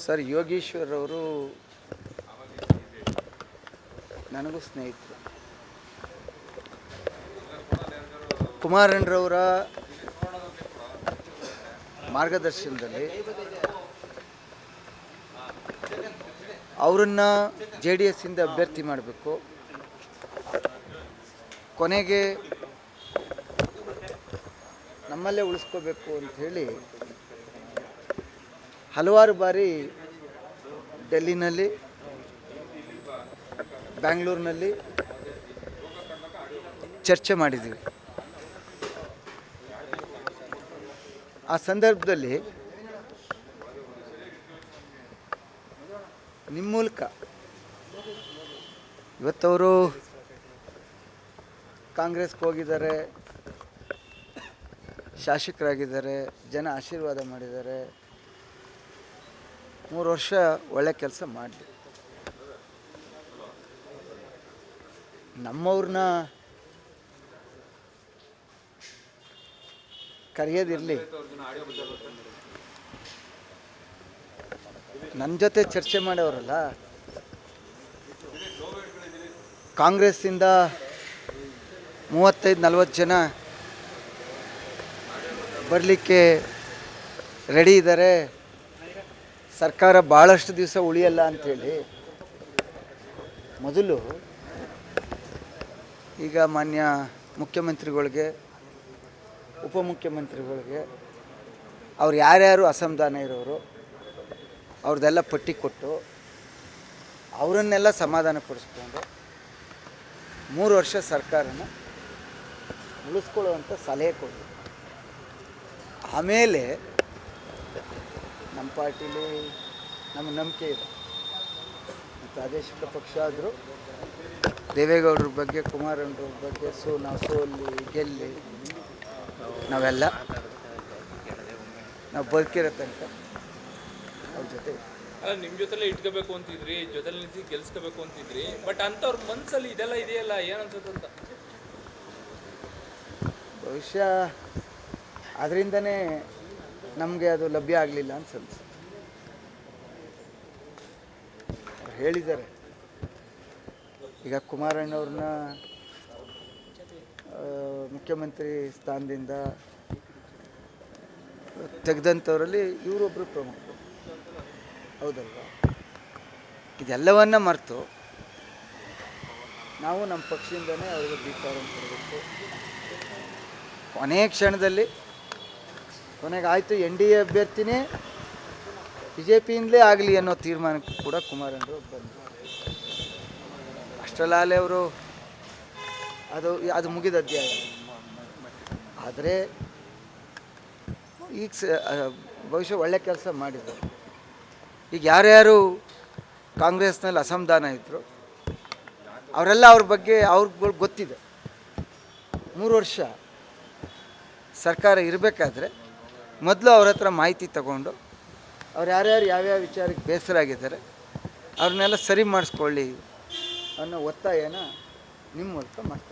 Sir Yogeshwar ಅವರು ನನಗೂ ಸ್ನೇಹಿತರು. ಕುಮಾರಣ್ಣರವರ ಮಾರ್ಗದರ್ಶನದಲ್ಲಿ ಅವರನ್ನು ಜೆ ಡಿ ಎಸ್ಸಿಂದ ಅಭ್ಯರ್ಥಿ ಮಾಡಬೇಕು. ಕೊನೆಗೆ ನಮ್ಮಲ್ಲೇ ಉಳಿಸ್ಕೋಬೇಕು ಅಂಥೇಳಿ ಹಲವಾರು ಬಾರಿ ಡೆಲ್ಲಿನಲ್ಲಿ, ಬ್ಯಾಂಗ್ಳೂರಿನಲ್ಲಿ ಚರ್ಚೆ ಮಾಡಿದ್ದೀವಿ ಆ ಸಂದರ್ಭದಲ್ಲಿ ನಿಮ್ಮ ಮೂಲಕ ಇವತ್ತವರು ಕಾಂಗ್ರೆಸ್ಗೆ ಹೋಗಿದ್ದಾರೆ, ಶಾಸಕರಾಗಿದ್ದಾರೆ, ಜನ ಆಶೀರ್ವಾದ ಮಾಡಿದ್ದಾರೆ ಮೂರು ವರ್ಷ ಒಳ್ಳೆ ಕೆಲಸ ಮಾಡಲಿ. ನಮ್ಮವ್ರನ್ನ ಕರೆಯೋದಿರಲಿ. ನನ್ನ ಜೊತೆ ಚರ್ಚೆ ಮಾಡೋರಲ್ಲ ಕಾಂಗ್ರೆಸ್ಸಿಂದ ಮೂವತ್ತೈದು, ನಲ್ವತ್ತು ಜನ ಬರಲಿಕ್ಕೆ ರೆಡಿ ಇದ್ದಾರೆ ಸರ್ಕಾರ ಭಾಳಷ್ಟು ದಿವಸ ಉಳಿಯಲ್ಲ ಅಂಥೇಳಿ ಮೊದಲು ಈಗ ಮಾನ್ಯ ಮುಖ್ಯಮಂತ್ರಿಗಳಿಗೆ, ಉಪಮುಖ್ಯಮಂತ್ರಿಗಳಿಗೆ ಅವ್ರು ಯಾರ್ಯಾರು ಅಸಮಾಧಾನ ಇರೋರು, ಅವ್ರದ್ದೆಲ್ಲ ಪಟ್ಟಿ ಕೊಟ್ಟು ಅವರನ್ನೆಲ್ಲ ಸಮಾಧಾನ ಪಡಿಸ್ಕೊಂಡು ಮೂರು ವರ್ಷ ಸರ್ಕಾರನ ಉಳಿಸ್ಕೊಳ್ಳುವಂಥ ಸಲಹೆ ಕೊಡಿ ಆಮೇಲೆ ನಮ್ಮ ಪಾರ್ಟಿಲಿ ನಮ್ಮ ನಂಬಿಕೆ ಇದೆ. ಪ್ರಾದೇಶಿಕ ಪಕ್ಷ ಆದರೂ ದೇವೇಗೌಡರ ಬಗ್ಗೆ ಕುಮಾರಣ್ಣವ್ರ ಬಗ್ಗೆ ಸೋ ನಾವು ಸೋಲ್ಲಿ ಗೆಲ್ಲಿ ನಾವೆಲ್ಲ ನಾವು ಬದುಕಿರೋ ತನಕ ಅವ್ರ ಜೊತೆ ಅಲ್ಲ ನಿಮ್ಮ ಜೊತೆಲೆ ಇಟ್ಕೋಬೇಕು ಅಂತಿದ್ರಿ ಜೊತೆಲಿ ನಿಂತು ಗೆಲ್ಸ್ಕೋಬೇಕು ಅಂತಿದ್ರಿ ಬಟ್ ಅಂಥವ್ರ ಮನಸ್ಸಲ್ಲಿ ಇದೆಲ್ಲ ಇದೆಯಲ್ಲ ಏನನ್ಸುತ್ತೆ ಅಂತ? ಬಹುಶಃ ಅದರಿಂದನೇ ನಮಗೆ ಅದು ಲಭ್ಯ ಆಗಲಿಲ್ಲ ಅಂತ ಅನ್ಸುತ್ತೆ. ಅವ್ರು ಹೇಳಿದ್ದಾರೆ. ಈಗ ಕುಮಾರಣ್ಣವ್ರನ್ನ ಮುಖ್ಯಮಂತ್ರಿ ಸ್ಥಾನದಿಂದ ತೆಗೆದಂಥವರಲ್ಲಿ ಇವರೊಬ್ಬರು ಪ್ರಮುಖರು. ಹೌದಲ್ವಾ? ಇದೆಲ್ಲವನ್ನ ಮರೆತು ನಾವು ನಮ್ಮ ಪಕ್ಷದಿಂದನೇ ಅವ್ರಿಗೆ ಬೀಫಾರಂ ಕೊಡಬೇಕು ಕೊನೆಯ ಕ್ಷಣದಲ್ಲಿ ಕೊನೆಗೆ ಆಯಿತು, ಎನ್ ಡಿ ಎ ಅಭ್ಯರ್ಥಿನೇ ಬಿ ಜೆ ಪಿಯಿಂದಲೇ ಆಗಲಿ ಅನ್ನೋ ತೀರ್ಮಾನಕ್ಕೆ ಕೂಡ ಕುಮಾರಣ್ಣರು ಬಂದರು. ಅಷ್ಟರಲ್ಲಾಲೆ ಅವರು ಅದು ಅದು ಮುಗಿದ ಅಧ್ಯಾಯ. ಆದರೆ ಈಗ ಬಹುಶಃ ಒಳ್ಳೆ ಕೆಲಸ ಮಾಡಿದರು. ಈಗ ಯಾರ್ಯಾರು ಕಾಂಗ್ರೆಸ್ನಲ್ಲಿ ಅಸಮಾಧಾನ ಇದ್ದರು ಅವರೆಲ್ಲ ಅವ್ರ ಬಗ್ಗೆ ಅವ್ರಿಗೆ ಗೊತ್ತಿದೆ. ಮೂರು ವರ್ಷ ಸರ್ಕಾರ ಇರಬೇಕಾದ್ರೆ ಮೊದಲು ಅವ್ರ ಹತ್ರ ಮಾಹಿತಿ ತಗೊಂಡು ಅವ್ರು ಯಾರ್ಯಾರು ಯಾವ್ಯಾವ ವಿಚಾರಕ್ಕೆ ಬೇಸರ ಆಗಿದ್ದಾರೆ ಅವ್ರನ್ನೆಲ್ಲ ಸರಿ ಮಾಡಿಸ್ಕೊಳ್ಳಿ ಅನ್ನೋ ಒತ್ತಾಯನ ನಿಮ್ಮ ಮೂಲಕ ಮಾಡ್ತಾರೆ